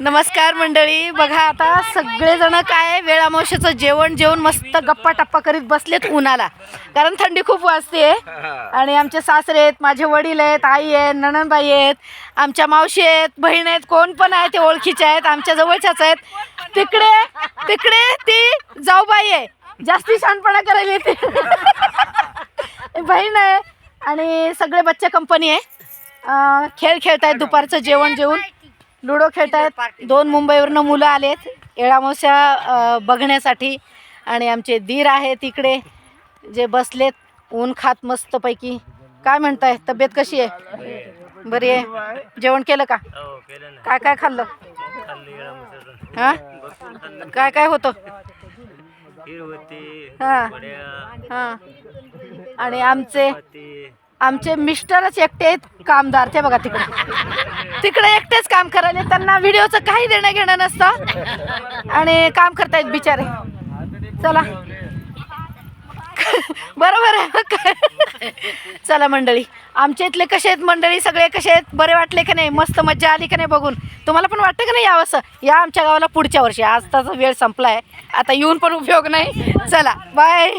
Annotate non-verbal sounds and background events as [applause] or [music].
नमस्कार मंडळी. बघा आता सगळेजण काय वेळामावशीचं जेवण जेवण मस्त गप्पा टप्पा करीत बसलेत उन्हाला. कारण थंडी खूप वाजते आणि आमचे सासरे आहेत माझे वडील आहेत आई आहेत नणंदबाई आहेत आमच्या मावशी आहेत बहीण आहेत कोण पण आहे ते ओळखीचे आहेत आमच्या जवळच्याच आहेत. तिकडे तिकडे ती जाऊबाई आहे. जास्ती शहाणपणा करायला येते. [laughs] बहीण आहे. आणि सगळे बच्चे कंपनी आहे. खेळ खेळतायत दुपारचं जेवण जेवून. लुडो खेळतायत दोन मुंबईवरनं मुलं आलेत. येळामोस्या अ, बघण्यासाठी. आणि आमचे दीर आहेत इकडे जे बसलेत. ऊन खात मस्तपैकी. काय म्हणताय? तब्येत कशी आहे? बरी आहे. जेवण केलं का? हो काय काय खाल्लं? हां? काय काय होतं? हा. वड्या. हां. आणि आमचे आमचे मिस्टरच एकटे आहेत. कामदार. ते बघा तिकडे. तिकडे एकटेच काम करायला त्यांना व्हिडिओचं काही देणं घेणं नसतं. आणि काम करतायत बिचारे. चला. बरोबर आहे. काय चला मंडळी. आमच्या इथले कसे आहेत मंडळी? सगळे कसे आहेत? बरे वाटले का नाही? मस्त मज्जा आली का नाही बघून? तुम्हाला पण वाटतं का नाही यावंसं या आमच्या गावाला पुढच्या वर्षी. आज त्याचा वेळ संपला आहे आता येऊन पण उपयोग नाही. चला. बाय